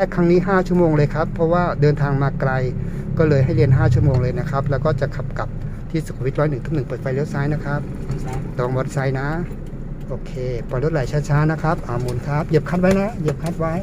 รกครั้งนี้ 5 ชั่วโมงเลยครับ เพราะว่าเดินทางมาไกลก็เลยให้เรียน 5 ชั่วโมงเลยนะครับ แล้วก็จะขับกลับที่สุขุมวิทร้อยหนึ่งทุกหนึ่งเปิดไฟเลี้ยวซ้ายนะครับซ้ายตรงมอเตอร์ไซค์นะ โอเค ปล่อยรถไหลช้าๆนะครับอ่าหมุนครับ เหยียบคลัดไว้นะ เหยียบคลัดไว้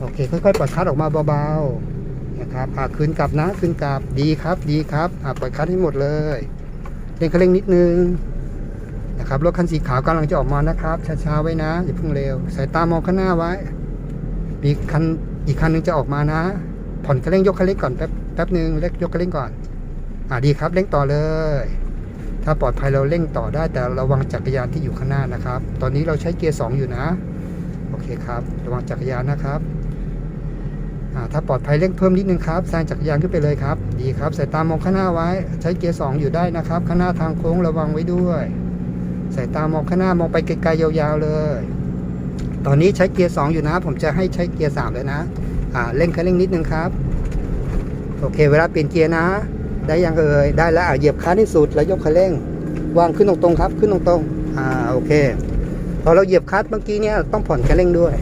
โอเค ค่อยๆปล่อยคลัดออกมาเบาๆ นะครับอ่าคืนกลับนะ คืนกลับ ดีครับ ดีครับอ่าปล่อยคลัดให้หมดเลย เร่งคันเร่งนิดนึง นะครับ รถคันสีขาวกำลังจะออกมานะครับ ช้าๆ ไว้นะ อย่าเพิ่งเร็ว สายตามองข้างหน้าไว้ มีคันอีกคันหนึงจะออกมานะ ผ่อนคันเร่งยกคันเร่งก่อนแป๊บแป๊บนึงเล็กยกคันเร่งก่อน อ่าดีครับเร่งต่อเลย ถ้าปลอดภัยเราเร่งต่อได้ แต่ระวังจักรยานที่อยู่ข้างหน้านะครับ ตอนนี้เราใช้เกียร์2อยู่นะ โอเคครับ ระวังจักรยานนะครับอ่าถ้าปลอดภัยเร่งเพิ่มนิดนึงครับแซงจักรยานขึ้นไปเลยครับ ดีครับสายตามองข้างหน้าไว้ ใช้เกียร์2อยู่ได้นะครับ ข้างหน้าทางโค้งระวังไว้ด้วยสายตามองข้างหน้ามองไปไกลๆยาวๆเลย ตอนนี้ใช้เกียร์2อยู่นะ ผมจะให้ใช้เกียร์3เลยนะอ่าเร่งคันเร่งนิดนึงครับโอเค เวลาเปลี่ยนเกียร์นะ ได้ยังเอ่ยได้แล้วอะเหยียบคันที่สุดแล้วยกคันเร่ง วางขึ้นตรงๆครับ ขึ้นตรงๆอ่าโอเค พอเราเหยียบคลัตช์เมื่อกี้เนี่ยต้องผ่อนคันเร่งด้วย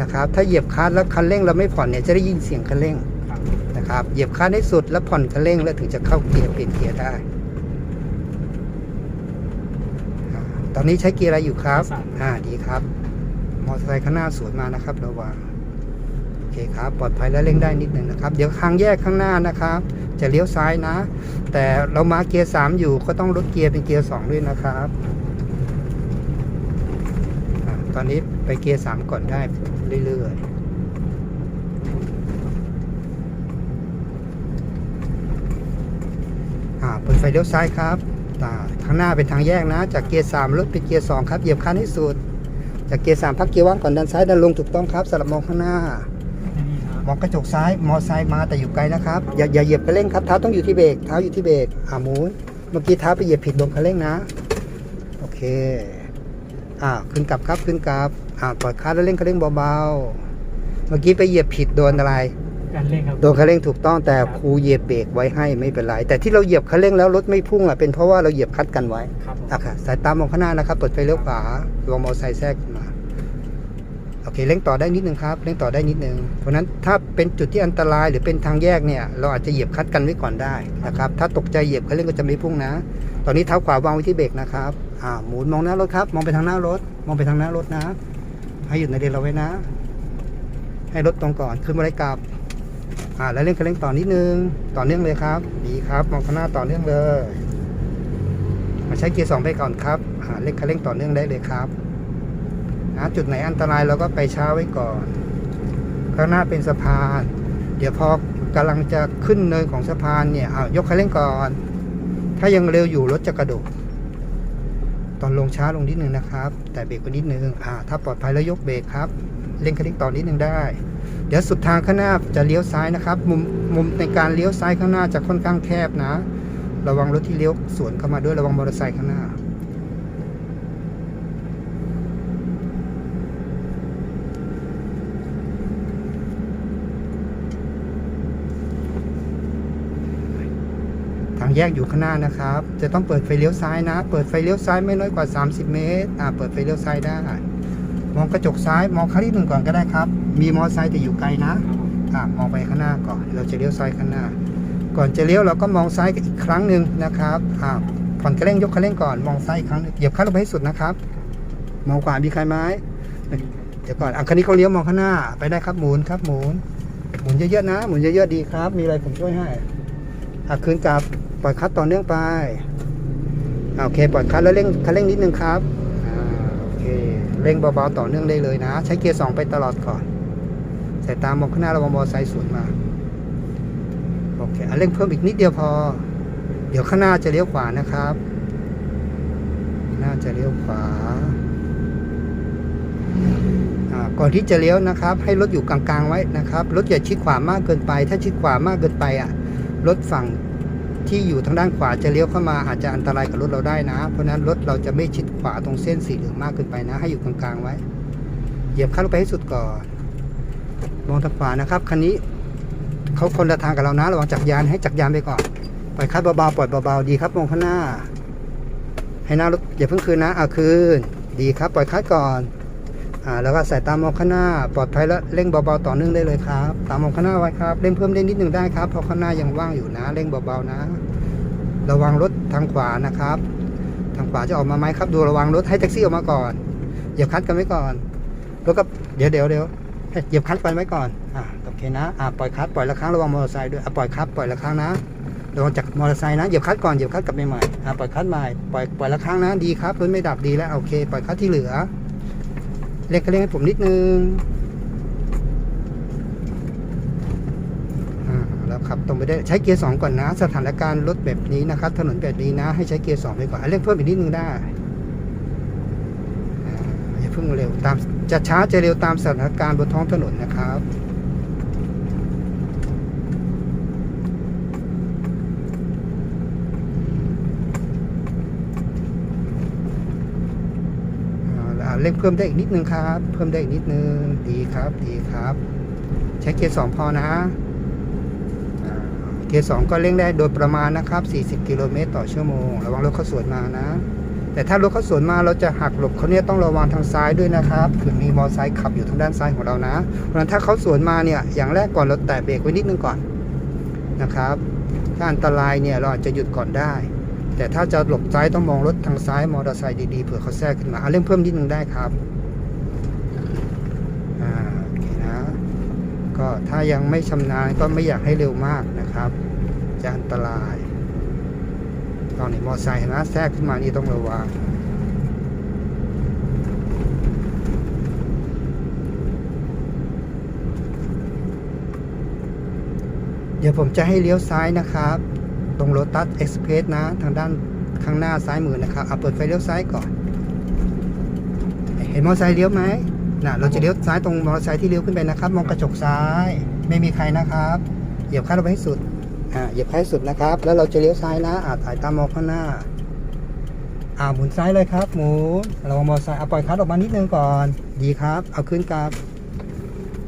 นะครับ ถ้าเหยียบคลัตช์แล้วคันเร่งเราไม่ผ่อนเนี่ยจะได้ยินเสียงคันเร่งครับนะครับเหยียบคลัตช์ให้สุดแล้วผ่อนคันเร่งแล้วถึงจะเข้าเกียร์เปลี่ยนเกียร์ได้อ่าตอนนี้ใช้เกียร์อะไรอยู่ครับ อ่า ดีครับ มอเตอร์ไซค์ข้างหน้าสวนมานะครับ ระวังโอเคครับปลอดภัยและเร่งได้นิดหนึ่งนะครับ เดี๋ยวทางแยกข้างหน้านะครับ จะเลี้ยวซ้ายนะ แต่เรามาเกียร์สามอยู่ก็ต้องลดเกียร์เป็นเกียร์สองด้วยนะครับ ตอนนี้ไปเกียร์สามก่อนได้เรื่อยๆอ่าเปิดไฟเลี้ยวซ้ายครับอ่างหน้าเป็นทางแยกนะ จากเกียร์สามลดเป็นเกียร์สองครับ เหยียบคันให้สุด จากเกียร์สามพักเกียร์ว่างก่อนดันซ้ายดันลงถูกต้องครับสลับมองข้างหน้านี่ครับมองกระจกซ้ายมอไซค์มาแต่อยู่ไกลนะครับอย่าอย่าเหยียบคันเร่งครับเท้าต้องอยู่ที่เบรกเท้าอยู่ที่เบรกอ่าหมุนเมื่อกี้เท้าไปเหยียบผิดลงคันเร่งนะ โอเคอ่าขึ้นกลับครับขึ้นกลับอ่าปล่อยคลัดแล้วเร่งคันเร่งเบาๆเมื่อกี้ไปเหยียบผิดโดนอะไรการเร่งครับโดนคันเร่งถูกต้องแต่ครูเหยียบเบรกไว้ให้ไม่เป็นไร แต่ที่เราเหยียบคันเร่งแล้วรถไม่พุ่งอะเป็นเพราะว่าเราเหยียบคลัดกันไว้ครับผมอะค่ะสายตามองข้างหน้านะครับเปิดไฟเลี้ยวขวาระวังมอเตอร์ไซค์แทรกขึ้นมาโอเคเร่งต่อได้นิดนึงครับเร่งต่อได้นิดนึงเพราะนั้นถ้าเป็นจุดที่อันตรายหรือเป็นทางแยกเนี่ยเราอาจจะเหยียบคัดกันไว้ก่อนได้นะครับถ้าตกใจเหยียบคันเร่งก็จะไม่พุ่งนะ ตอนนี้เท้าขวาวางไว้ที่เบรกนะครับอ่าหมุนมองหน้ารถครับ มองไปทางหน้ารถ มองไปทางหน้ารถนะ ให้หยุดในเลนเราไว้นะ ให้รถตรงก่อนขึ้นมาได้กลับอ่าแล้วเร่งคันเร่งต่อนิดนึงต่อเนื่องเลยครับดีครับ มองข้างหน้าต่อเนื่องเลยมาใช้เกียร์สองไปก่อนครับอ่าเร่งคันเร่งต่อเนื่องได้เลยครับ นะจุดไหนอันตรายเราก็ไปช้าไว้ก่อน ข้างหน้าเป็นสะพาน เดี๋ยวพอกำลังจะขึ้นเนินของสะพานเนี่ยเอายกคันเร่งก่อน ถ้ายังเร็วอยู่รถจะกระโดด ตอนลงช้าลงนิดนึงนะครับ แต่เบรกไปนิดนึงอ่าถ้าปลอดภัยแล้วยกเบรกครับเร่งคันเร่งต่อนิดนึงได้ เดี๋ยวสุดทางข้างหน้าจะเลี้ยวซ้ายนะครับ มุมมุมในการเลี้ยวซ้ายข้างหน้าจะค่อนข้างแคบนะ ระวังรถที่เลี้ยวสวนเข้ามาด้วยระวังมอเตอร์ไซค์ข้างหน้า ทางแยกอยู่ข้างหน้านะครับ จะต้องเปิดไฟเลี้ยวซ้ายนะ เปิดไฟเลี้ยวซ้ายไม่น้อยกว่า 30 เมตร อ่า เปิดไฟเลี้ยวซ้ายได้ มองกระจกซ้าย มองครั้งที่หนึ่งก่อนก็ได้ครับ มีมอเตอร์ไซค์แต่อยู่ไกลนะ อ่า มองไปข้างหน้าก่อน เราจะเลี้ยวซ้ายข้างหน้า ก่อนจะเลี้ยวเราก็มองซ้ายอีกครั้งหนึ่งนะครับ อ่า ผ่อนกระเร่งยกคันเร่งก่อน มองซ้ายอีกครั้งหนึ่งเหยียบคันลงไปให้สุดนะครับ มองขวา มีใครไหมเดี๋ยวก่อน อะคันนี้เขาเลี้ยวมองข้างหน้า ไปได้ครับ หมุนครับ หมุน หมุนเยอะๆนะ หมุนเยอะๆดีครับ มีอะไรผมช่วยให้ อะคืนกลับปล่อยคัดต่อเนื่องไปโอเคปล่อยคัดแล้วเร่งคันเร่งนิดนึงครับอโอเคเร่งเบาๆต่อเนื่องได้เลยนะ ใช้เกียร์สองไปตลอดก่อนสายตามองข้างหน้าระวังมอไซค์สวนมาโอเคอะเร่งเพิ่มอีกนิดเดียวพอ เดี๋ยวข้างหน้าจะเลี้ยวขวานะครับน้าจะเลี้ยวขวาอ่าก่อนที่จะเลี้ยวนะครับ ให้รถอยู่กลางๆไว้นะครับรถอย่าชิดขวามากเกินไป ถ้าชิดขวามากเกินไปอะ รถฝั่งที่อยู่ทางด้านขวาจะเลี้ยวเข้ามาอาจจะอันตรายกับรถเราได้นะ เพราะนั้นรถเราจะไม่ชิดขวาตรงเส้นสีเหลืองมากเกินไปนะ ให้อยู่กลางๆไว้ เหยียบคันลงไปให้สุดก่อน มองทางขวานะครับคันนี้เขาคนละทางกับเรานะระวังจักรยานให้จักรยานไปก่อนปล่อยคัดเบาๆปล่อยเบาๆดีครับมองข้างหน้า ให้หน้ารถอย่าเพิ่งคืนนะเอาคืน ดีครับปล่อยคัดก่อน อ่าแล้วก็ใส่ตามมองข้างหน้า ปลอดภัยแล้วเร่งเบาๆต่อเนื่องได้เลยครับ ตามมองข้างหน้าไว้ครับเร่งเพิ่มได้นิดหนึ่งได้ครับเพราะข้างหน้ายังว่างอยู่นะเร่งเบาๆนะ ระวังรถทางขวานะครับ ทางขวาจะออกมาไหมครับดูระวังรถให้แท็กซี่ออกมาก่อนเหยียบคัดกันไว้ก่อนแล้วก็เดี๋ยวเดี๋ยวเดี๋ยวให้เหยียบคัดกันไว้ก่อนอ่าโอเคนะอ่าปล่อยคัดปล่อยละครั้งระวังมอเตอร์ไซค์ด้วยอ่าปล่อยคัดปล่อยละครั้งนะระวังจากมอเตอร์ไซค์นะเหยียบคัดก่อนเหยียบคัดกลับไปใหม่อ่าปล่อยคัดใหม่ปล่อยปล่อยละครั้งนะดีครับรถไม่ดับดีแล้วโอเค ปล่อยคัดที่เหลือ เร่งกเร่งให้ผมนิดนึงอ่าแล้วขับตรงไปได้ใช้เกียร์สองก่อนนะ สถานการณ์รถแบบนี้นะครับ ถนนแบบนี้นะ ให้ใช้เกียร์สองไปก่อนเร่งเพิ่มอีกนิดนึงได้อย่าเพิ่งเร็วตามจะช้าจะเร็วตามสถานการณ์บนท้องถนนนะครับ เร่งเพิ่มได้อีกนิดนึงครับ เพิ่มได้อีกนิดนึง ดีครับ ดีครับ ใช้เกียร์สองพอนะเกียร์สองก็เร่งได้โดยประมาณนะครับ 40 กิโลเมตรต่อชั่วโมง ระวังรถเขาสวนมานะ แต่ถ้ารถเขาสวนมาเราจะหักหลบเขาเนี่ยต้องระวังทางซ้ายด้วยนะครับคือมีมอเตอร์ไซค์ขับอยู่ทางด้านซ้ายของเรานะ เพราะฉะนั้นถ้าเขาสวนมาเนี่ยอย่างแรกก่อนเราแตะเบรกไว้นิดนึงก่อนนะครับ ถ้าอันตรายเนี่ยเราอาจจะหยุดก่อนได้ แต่ถ้าจะหลบซ้ายต้องมองรถทางซ้ายมอเตอร์ไซค์ดีๆเผื่อเขาแทรกขึ้นมาเอาเร่งเพิ่มนิดนึงได้ครับอ่าโอเคนะ ก็ถ้ายังไม่ชำนาญก็ไม่อยากให้เร็วมากนะครับ จะอันตราย ตอนนี้มอเตอร์ไซค์นะแทรกขึ้นมานี่ต้องระวังเดี๋ยวผมจะให้เลี้ยวซ้ายนะครับ ตรงโ o ตัสเอ็กซ์เพรสนะ ทางด้านข้างหน้าซ้ายมือนะครับเอาเปิดไฟเลี้ยวซ้ายก่อน เห็นมอเตอร์ไซค์เลี้ยวไหมน่ะเราจะเลี้ยวซ้ายตรงมอเตอร์ไซค์ที่เลี้ยวขึ้นไปนะครับ มองกระจกซ้าย ไม่มีใครนะครับ เหยียบคลัดเอาไว้ให้สุด อ่า เหยียบคลัดให้สุดนะครับ แล้วเราจะเลี้ยวซ้ายนะอ่าถ่ายตามมองข้างหน้า อ่า หมุนซ้ายเลยครับ หมุนเรามอเตอร์ไซค์เอาปล่อยคลัดออกมานิดนึงก่อน ดีครับ เอาขึ้นกราบ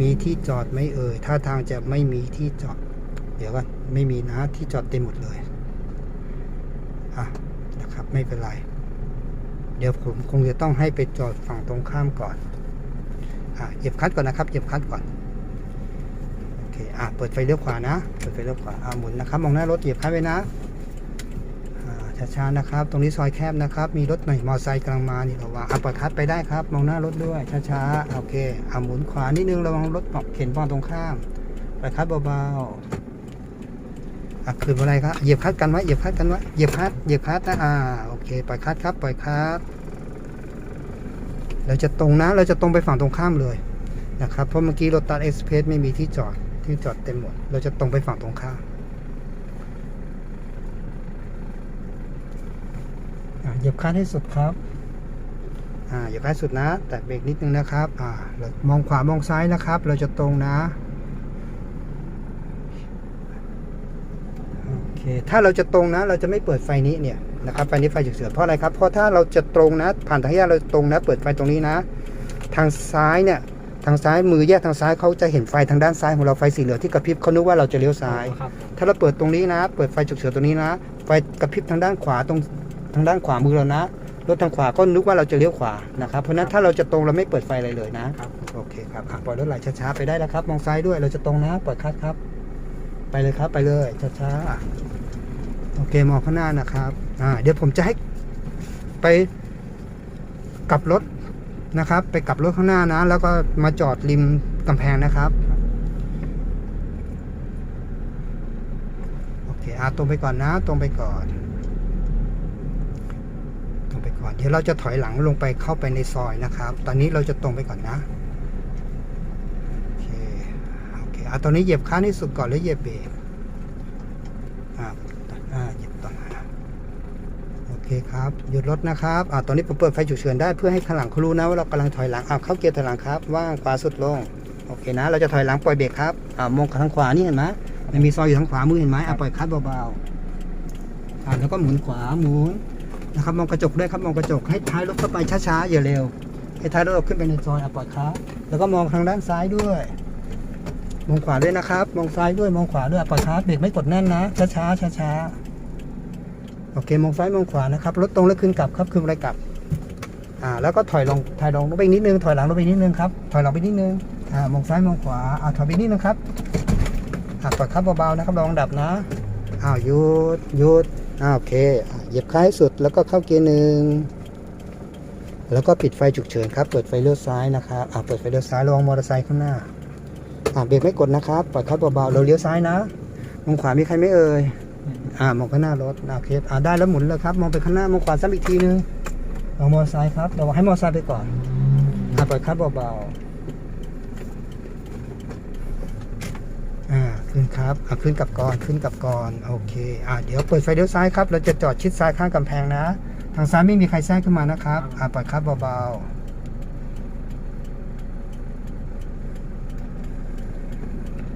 มีที่จอดไหม่เอ่ย ท่าทางจะไม่มีที่จอด เดี๋ยวก่อน ไม่มีนะที่จอดเต็มหมดเลยอะนะครับไม่เป็นไร เดี๋ยวผมคงจะต้องให้ไปจอดฝั่งตรงข้ามก่อนอะเหยียบคัดก่อนนะครับเหยียบคัดก่อนโอเคอะเปิดไฟเลี้ยวขวานะเปิดไฟเลี้ยวขวาอะหมุนนะครับมองหน้ารถเหยียบคัดไว้นะช้าๆนะครับ ตรงนี้ซอยแคบนะครับ มีรถหน่อยมอไซค์กำลังมา นี่ระวังอะปล่อยคลัดไปได้ครับ มองหน้ารถด้วย ช้าๆ โอเคอะหมุนขวานิดนึง ระวังรถเข็นฝั่งตรงข้ามปล่อยคลัดเบาๆ อะคืนอะไรครับเหยียบคัดกันไว้เหยียบคัดกันไว้เหยียบคัดเหยียบคัดนะอ่าโอเคปล่อยคัดครับปล่อยคัดเราจะตรงนะเราจะตรงไปฝั่งตรงข้ามเลยนะครับเพราะเมื่อกี้รถตัดเอ็กซ์เพรสไม่มีที่จอดที่จอดเต็มหมด เราจะตรงไปฝั่งตรงข้ามเหยียบคัดให้สุดครับอ่าเหยียบคัดสุดนะ แตะเบรกนิดนึงนะครับอ่าเรามองขวามองซ้ายนะครับ เราจะตรงนะ โอเค ถ้าเราจะตรงนะ เราจะไม่เปิดไฟนี้เนี่ยนะครับไฟนี้ไฟฉุกเฉินเพราะอะไรครับ เพราะถ้าเราจะตรงนะ ผ่านทางแยกเราตรงนะ เปิดไฟตรงนี้นะ ทางซ้ายเนี่ยทางซ้ายมือแยกทางซ้ายเขาจะเห็นไฟทางด้านซ้ายของเราไฟสีเหลืองที่กระพริบเขานึกว่าเราจะเลี้ยวซ้ายครับถ้าเราเปิดตรงนี้นะ เปิดไฟฉุกเฉินตรงนี้นะ ไฟกระพริบทางด้านขวาตรงทางด้านขวามือเรานะรถทางขวาก็นึกว่าเราจะเลี้ยวขวานะครับ เพราะฉะนั้นถ้าเราจะตรงเราไม่เปิดไฟอะไรเลยนะครับโอเคครับอะปล่อยรถไหลช้าๆไปได้แล้วครับ มองซ้ายด้วยเราจะตรงนะปล่อยคลัดครับ ไปเลยครับไปเลยช้าๆ โอเคมองข้างหน้านะครับอ่าเดี๋ยวผมจะให้ไปกลับรถนะครับ ไปกลับรถข้างหน้านะ แล้วก็มาจอดริมกำแพงนะครับโอเคอาตรงไปก่อนนะ ตรงไปก่อนตรงไปก่อน เดี๋ยวเราจะถอยหลังลงไปเข้าไปในซอยนะครับ ตอนนี้เราจะตรงไปก่อนนะโอเคโอเคอาตอนนี้เหยียบค้างที่สุดก่อนแล้วเหยียบเบรก อ่าอ่าเหยียบต่อมาโอ เคครับ หยุดรถนะครับอ่าตอนนี้ผมเปิดไฟฉุกเฉินได้เพื่อให้ข้างหลังเขารู้นะว่าเรากำลังถอยหลังอ่าเข้าเกียร์ถอยหลังครับ ว่างขวาสุดลง โอเคนะ เราจะถอยหลังปล่อยเบรกครับอ่ามองทางขวานี่เห็นไหมมันมีซอยอยู่ทางขวามือเห็นไหมอ่าปล่อยคัดเบาๆอ่าแล้วก็หมุนขวาหมุนนะครับมองกระจกด้วยครับมองกระจกให้ท้ายรถเข้าไปช้าๆอย่าเร็ว ให้ท้ายรถเราขึ้นไปในซอยอะปล่อยคัดแล้วก็มองทางด้านซ้ายด้วย มองขวาด้วยนะครับ มองซ้ายด้วยมองขวาด้วยอะปล่อยคัดเบรกไม่กดแน่นนะช้าๆช้าๆ โอเคมองซ้ายมองขวานะครับรถตรงแล้วขึ้นกลับครับขึ้นอะไรกลับอ่าแล้วก็ถอยลงถอยลงลงไปนิดนึงถอยหลังลงไปนิดนึงครับถอยหลังไปนิดนึงอ่ามองซ้ายมองขวาอ่าถอยไปนิดนึงครับอ่าปล่อยครับเบาๆนะครับระวังดับนะอ้าวหยุดหยุดอ่าโอเคเหยียบคล้ายสุดแล้วก็เข้าเกียร์หนึ่งแล้วก็ปิดไฟฉุกเฉินครับเปิดไฟเลี้ยวซ้ายนะครับอ่าเปิดไฟเลี้ยวซ้ายระวังมอเตอร์ไซค์ข้างหน้าอ่าเบรกไม่กดนะครับปล่อยครับเบาๆเราเลี้ยวซ้ายนะมองขวามีใครไม่เอ่ย อ่ามองข้างหน้ารถโอเคอ่าได้แล้วหมุนเลยครับ มองไปข้างหน้ามองขวาซ้ำอีกทีนึงลองมอไซค์ครับเราให้มอไซค์ไปก่อนอ่าปล่อยครับเบาๆอ่าขึ้นครับอ่าขึ้นกับก่อนขึ้นกับก่อนโอเคอ่าเดี๋ยวเปิดไฟเลี้ยวซ้ายครับ เราจะจอดชิดซ้ายข้างกำแพงนะ ทางซ้ายไม่มีใครแทรกขึ้นมานะครับอ่าปล่อยครับเบาๆ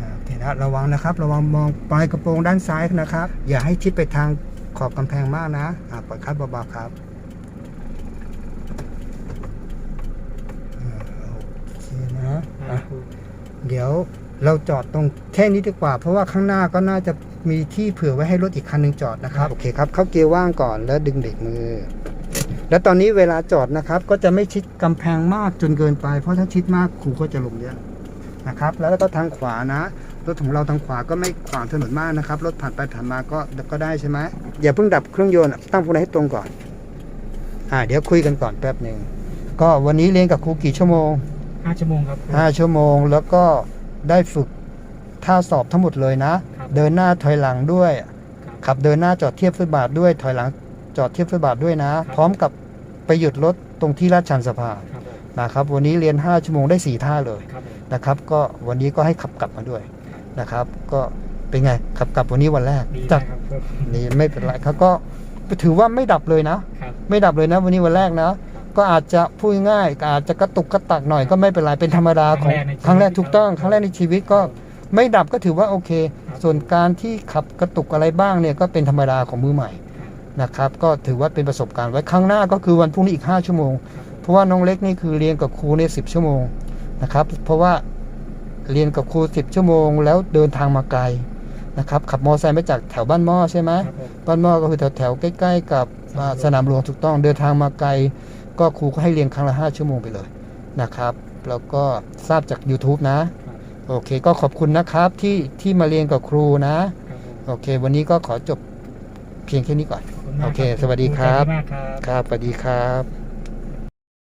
อ่าโอเค นะระวังนะครับ ระวังมองปลายกระโปรงด้านซ้ายนะครับ อย่าให้ชิดไปทางขอบกำแพงมากนะปล่อยครับเบาๆครับโอเคนะะเดี๋ยวเราจอดตรงแค่นี้ดีกว่า เพราะว่าข้างหน้าก็น่าจะมีที่เผื่อไว้ให้รถอีกคันหนึ่งจอดนะครับโอเคครับเข้าเกียร์ว่างก่อนแล้วดึงเบรกมือ แล้วตอนนี้เวลาจอดนะครับ ก็จะไม่ชิดกำแพงมากจนเกินไป เพราะถ้าชิดมากครูก็จะลงเยอะนะครับ แล้วก็ทางขวานะ รถของเราทางขวาก็ไม่ขวางถนนมากนะครับ รถผ่านไปผ่านมาก็ก็ได้ใช่ไหมอย่าเพิ่งดับเครื่องยนต์ตั้งพวกนี้ให้ตรงก่อน อ่า เดี๋ยวคุยกันก่อนแป๊บหนึ่งก็วันนี้เรียนกับครูกี่ชั่วโมงห้าชั่วโมงครับ ห้าชั่วโมงแล้วก็ได้ฝึกท่าสอบทั้งหมดเลยนะ ครับเดินหน้าถอยหลังด้วยครับขับเดินหน้าจอดเทียบฟุตบาทด้วยถอยหลังจอดเทียบฟุตบาทด้วยนะ ครับ พร้อมกับไปหยุดรถตรงที่ลาดชันสะพานครับผมนะครับ วันนี้เรียน 5 ชั่วโมงได้ 4 ท่าเลยครับผมนะครับ ก็วันนี้ก็ให้ขับกลับมาด้วย นะครับ ก็เป็นไงขับกลับวันนี้วันแรกดีจากนะครับผมนี่ไม่เป็นไรครับก็ถือว่าไม่ดับเลยนะ ครับไม่ดับเลยนะวันนี้วันแรกนะ ก็อาจจะพูดง่ายๆอาจจะกระตุกกระตักหน่อยก็ไม่เป็นไรเป็นธรรมดาของครั้งแรกถูกต้องครั้งแรกในชีวิตก็ไม่ดับก็ถือว่าโอเคส่วนการที่ขับกระตุกอะไรบ้างเนี่ยก็เป็นธรรมดาของมือใหม่นะครับ ก็ถือว่าเป็นประสบการณ์ไว้ครั้งหน้าก็คือวันพรุ่งนี้อีก 5 ชั่วโมง เพราะว่าน้องเล็กนี่คือเรียนกับครูเนี่ยสิชั่วโมงนะครับเพราะว่า เรียนกับครู10 ชั่วโมง แล้วเดินทางมาไกลนะครับขับมอเตอร์ไซค์มาจากแถวบ้านหม้อใช่ไหมครับผมบ้านหม้อก็คือแถวแถวๆใกล้ ๆ กับอ่าสนามหลวงถูกต้องเดินทางมาไกล ก็ครูก็ให้เรียนครั้งละ5ชั่วโมงไปเลยนะครับแล้วก็ทราบจาก YouTube นะ โอเคก็ขอบคุณนะครับที่ที่มาเรียนกับครูนะครับผมโอเค วันนี้ก็ขอจบเพียงแค่นี้ก่อนขอบคุณมากโอเครับสวัสดีครับขอณมากครับ ครับสวัสดีครับ